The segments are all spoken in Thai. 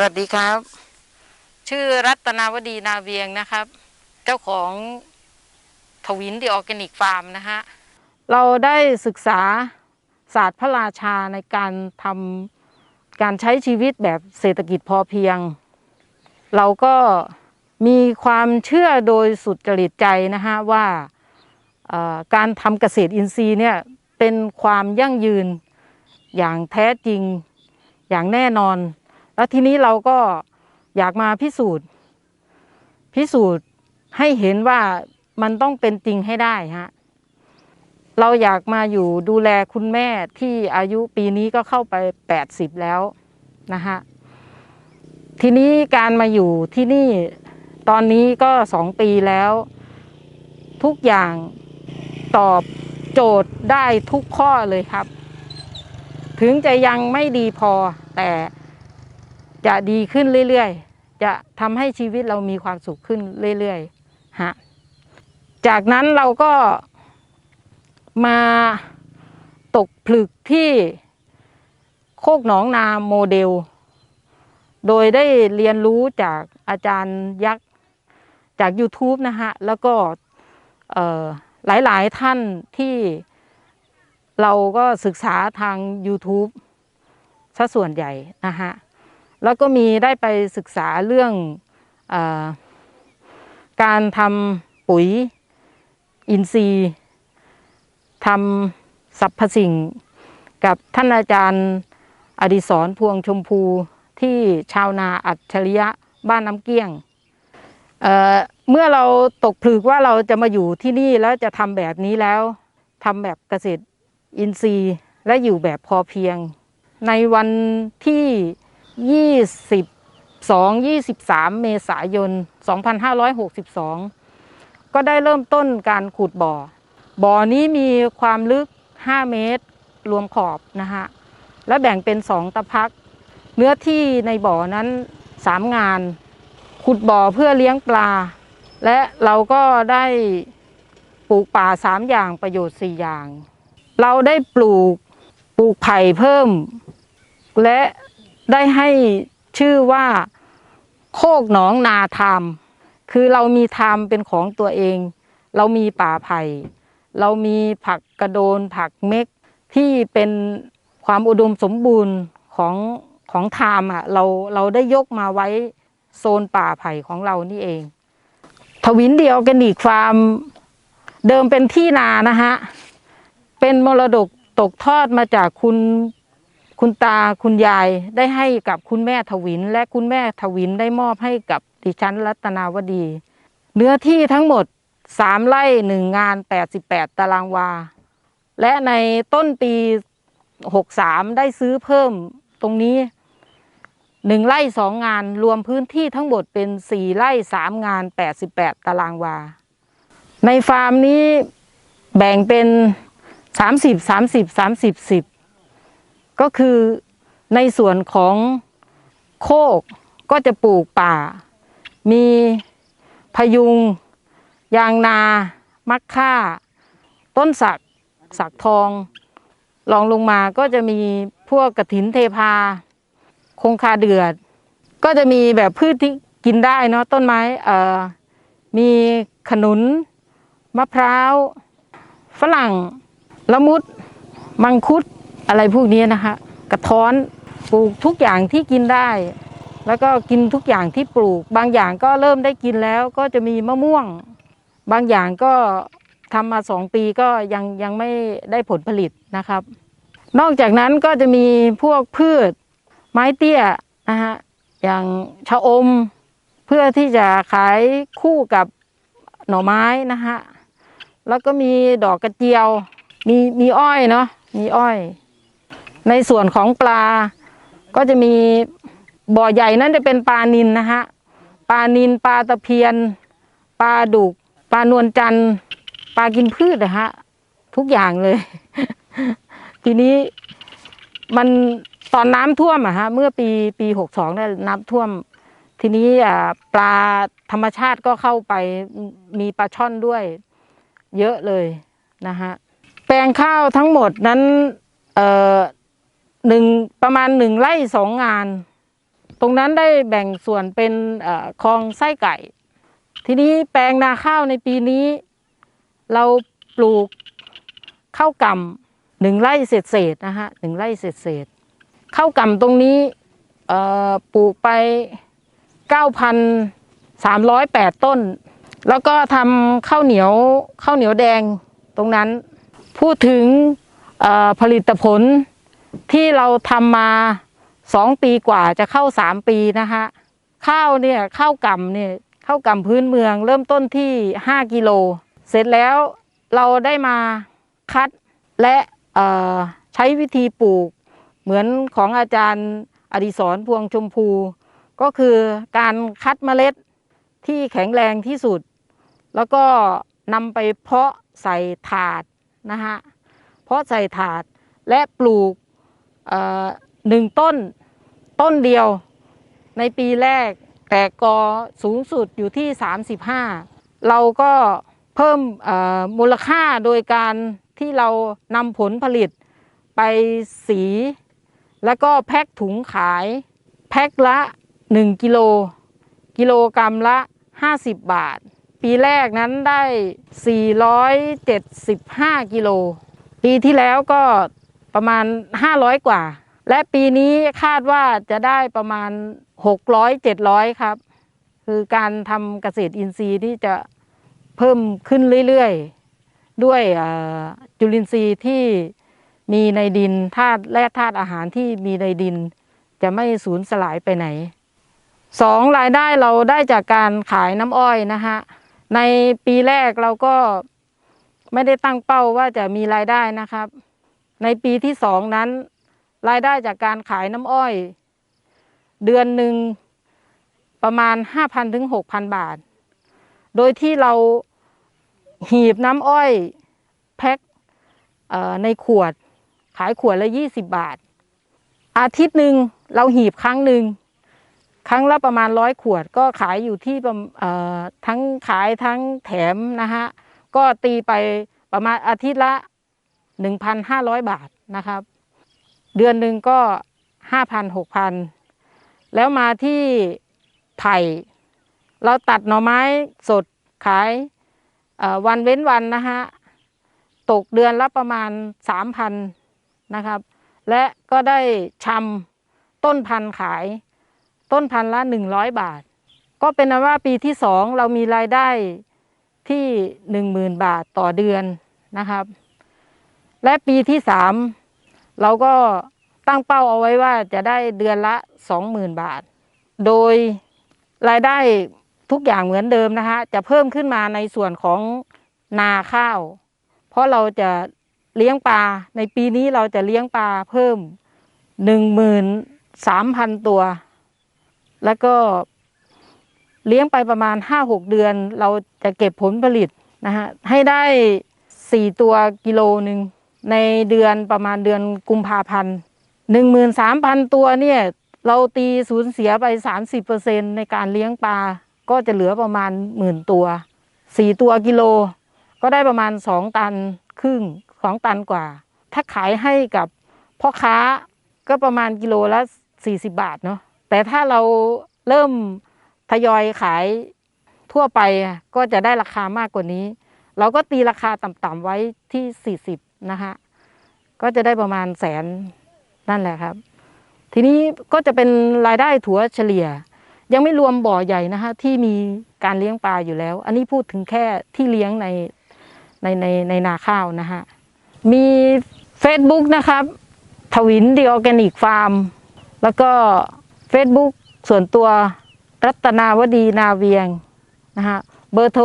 สวัสดีครับ ชื่อรัตนาวดีนาเวียงนะครับ เจ้าของทวินดีออร์แกนิกฟาร์มนะฮะเราได้ศึกษาศาสตร์พระราชาในการทำการใช้ชีวิตแบบเศรษฐกิจพอเพียง เราก็มีความเชื่อโดยสุดจริตใจนะฮะว่าเอ่อการทำเกษตรอินทรีย์เนี่ยเป็นความยั่งยืนอย่างแท้จริงอย่างแน่นอน แล้วทีนี้เราก็อยากมาพิสูจน์ พิสูจน์ให้เห็นว่ามันต้องเป็นจริงให้ได้ฮะเราอยากมาอยู่ดูแลคุณแม่ที่อายุปีนี้ก็เข้าไป 80 แล้วนะฮะทีนี้การมาอยู่ที่นี่ตอนนี้ก็สองปีแล้ว ทุกอย่างตอบโจทย์ได้ทุกข้อเลยครับ ถึงจะยังไม่ดีพอแต่ จะดีขึ้นเรื่อยๆ จะทำให้ชีวิตเรามีความสุขขึ้นเรื่อยๆฮะจากนั้นเราก็มาตกผลึกที่โคกหนองนาโมเดล โดยได้เรียนรู้จากอาจารย์ยักษ์จาก YouTube นะฮะ แล้วก็หลายๆท่านที่เราก็ศึกษาทาง YouTube ซะส่วนใหญ่นะฮะ แล้วก็มีได้ไปศึกษาเรื่องอการทำปุ๋ยอินทรีย์ทำสรรพสิ่ง กับท่านอาจารย์อดิศรพวงชมพูที่ชาวนาอัจฉริยะบ้านน้ำเกี้ยงเเมื่อเราตกผลึกว่าเราจะมาอยู่ที่นี่แล้วจะทำแบบนี้แล้วทำแบบเกษตรอินทรีย์และอยู่แบบพอเพียง ในวันที่ 22 23 เมษายน 2562 ก็ได้เริ่มต้นการขุดบ่อ บ่อนี้มีความลึก 5 เมตร รวมขอบนะฮะ และแบ่งเป็น 2 ตะพัก เนื้อที่ในบ่อนั้น 3 งาน ขุดบ่อเพื่อเลี้ยงปลา และเราก็ได้ปลูกป่า 3 อย่างประโยชน์ 4 อย่าง เราได้ปลูกปลูกไผ่เพิ่ม และ ได้ให้ชื่อว่าโคกหนองนาทามคือเรามีทามเป็นของตัวเอง เรามีป่าไผ่เรามีผักกระโดนผักเม็กที่เป็นความอุดมสมบูรณ์ของของทามอะเราเราได้ยกมาไว้โซนป่าไผ่ของเรานี่เอง ทวินเดียวกันอีกฟาร์มเดิมเป็นที่นานะฮะเป็นมรดกตกทอดมาจากคุณ คุณตาคุณยายได้ให้กับคุณแม่ทวิน และคุณแม่ทวินได้มอบให้กับดิฉันรัตนาวดี เนื้อที่ทั้งหมดสามไร่หนึ่งงานแปดสิบแปดตารางวา และในต้นปีหกสามได้ซื้อเพิ่มตรงนี้หนึ่งไร่สองงานรวมพื้นที่ทั้งหมดเป็นสี่ไร่สามงานแปดสิบแปดตารางวา ในฟาร์มนี้แบ่งเป็นสามสิบสามสิบสามสิบสิบ ก็คือในส่วนของโคกก็จะปลูกป่า มีพยุง ยางนา มักค่า ต้นสัก สักทองรองลงมาก็จะมีพวกกระถินเทพา คงคาเดือด ก็จะมีแบบพืชที่กินได้เนาะต้นไม้เอ่อมีขนุน มะพร้าว ฝรั่ง ละมุด มังคุด อะไรพวกนี้นะคะ กระท้อนปลูกทุกอย่างที่กินได้ แล้วก็กินทุกอย่างที่ปลูก บางอย่างก็เริ่มได้กินแล้วก็จะมีมะม่วง บางอย่างก็ทำมาสองปีก็ยังยังไม่ได้ผลผลิตนะครับ นอกจากนั้นก็จะมีพวกพืชไม้เตี้ยนะฮะอย่างชะอม เพื่อที่จะขายคู่กับหน่อไม้นะฮะแล้วก็มีดอกกระเจียว มีมีอ้อยเนาะมีอ้อย ในส่วนของปลาก็จะมีบ่อใหญ่นั่นจะเป็นปลานินนะฮะปลานินปลาตะเพียน ปลาดุกปลานวลจันทร์ปลากินพืชนะฮะทุกอย่างเลย ทีนี้มันตอนน้ำท่วมอะฮะเมื่อปีปีหกสองนี่ยน้ำท่วม ทีนี้ปลาธรรมชาติก็เข้าไปมีปลาช่อนด้วย เยอะเลยนะฮะแปลงข้าวทั้งหมดนั้นเอ่อ หนึ่งประมาณหนึ่งไร่สองงาน ตรงนั้นได้แบ่งส่วนเป็นคลองไส้ไก่ ทีนี้แปลงนาข้าวในปีนี้ เราปลูกข้าวกำหนึ่งไร่เศษเศษนะฮะหนึ่งไร่เศษเศษข้าวกำตรงนี้ปลูกไป 9,308 ต้น แล้วก็ทำข้าวเหนียวข้าวเหนียวแดงตรงนั้น พูดถึงผลิตผล ที่เราทำมาสองปีกว่าจะเข้าสามปีนะคะข้าวเนี่ยข้าวกำเนี่ยข้าวกำพื้นเมือง เริ่มต้นที่5กิโล เสร็จแล้วเราได้มาคัดและเอ่อใช้วิธีปลูก เหมือนของอาจารย์อดิศรพวงชมพู ก็คือการคัดเมล็ดที่แข็งแรงที่สุด แล้วก็นำไปเพาะใส่ถาดนะฮะเพาะใส่ถาดและปลูก หนึ่งต้นต้นเดียวในปีแรก แต่กอสูงสุดอยู่ที่ 35 เราก็เพิ่มมูลค่าโดยการที่เรานำผลผลิตไปสี แล้วก็แพ็คถุงขาย แพ็คละ 1 กิโล กิโลกรรัมละ 50 บาท ปีแรกนั้นได้ 475 กิโล ปีที่แล้วก็ ประมาณ 500 กว่า และปีนี้คาดว่าจะได้ประมาณ 600 700 ครับ คือการทำเกษตรอินทรีย์ที่จะเพิ่มขึ้นเรื่อยๆ ด้วยจุลินทรีย์ที่มีในดินธาตุแร่ธาตุอาหารที่มีในดิน จะไม่สูญสลายไปไหนสองรายได้เราได้จากการขายน้ำอ้อยนะฮะในปีแรกเราก็ไม่ได้ตั้งเป้าว่าจะมีรายได้นะครับ ในปีที่สองนั้น รายได้จากการขายน้ำอ้อย เดือนหนึ่งประมาณ 5,000ถึง6,000 บาท โดยที่เราหีบน้ำอ้อยแพ็คในขวดขายขวดละ 20 บาท อาทิตย์หนึ่งเราหีบครั้งหนึ่งครั้งละประมาณร้อยขวดก็ขายอยู่ที่ทั้งขายทั้งแถมนะฮะก็ตีไปประมาณอาทิตย์ละ 1,500 บาทนะครับ เดือนหนึ่งก็ 5,000 6,000 แล้วมาที่ไผ่ เราตัดหน่อไม้สดขายวันเว้นวันนะฮะ ตกเดือนละประมาณ 3,000 นะครับ และก็ได้ชำต้นพันธุ์ขาย ต้นพันธุ์ละ 100 บาท ก็เป็นนั้นว่าปีที่สองเรามีรายได้ที่ 10,000 บาทต่อเดือนนะครับ และปีที่สามเราก็ตั้งเป้าเอาไว้ว่าจะได้เดือนละ20,000บาท โดยรายได้ทุกอย่างเหมือนเดิมนะคะจะเพิ่มขึ้นมาในส่วนของนาข้าว เพราะเราจะเลี้ยงปลาในปีนี้เราจะเลี้ยงปลาเพิ่ม13,000ตัว แล้วก็เลี้ยงไปประมาณ5-6เดือน เราจะเก็บผลผลิตนะฮะให้ได้4ตัวกิโลหนึ่ง ในเดือนประมาณเดือนกุมภาพันธ์13,000ตัวเนี่ยเราตีสูญเสียไปสามสิบเปอร์เซ็นในการเลี้ยงปลาก็จะเหลือประมาณหมื่นตัว4ตัวกิโล ก็ได้ประมาณ2ตันครึ่ง2ตันกว่า ถ้าขายให้กับพ่อค้าก็ประมาณกิโลละ40บบาทเนาะแต่ถ้าเราเริ่มทยอยขายทั่วไปก็จะได้ราคามากกว่านี้ เราก็ตีราคาต่ำๆไว้ที่40 นะคะก็จะได้ประมาณแสนนั่นแหละครับ ทีนี้ก็จะเป็นรายได้ถัวเฉลี่ย ยังไม่รวมบ่อใหญ่นะคะที่มีการเลี้ยงปลาอยู่แล้ว อันนี้พูดถึงแค่ที่เลี้ยงในในในในนาข้าวนะฮะมี Facebook นะครับทวินดีออร์แกนิกฟาร์มแล้วก็ Facebook ส่วนตัวรัตนาวดีนาเวียงนะฮะเบอร์โทร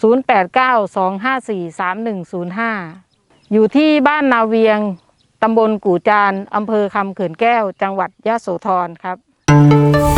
0892543105 อยู่ที่บ้านนาเวียง ตำบลกู่จาน อำเภอคำเขื่อนแก้ว จังหวัดยะโสธรครับ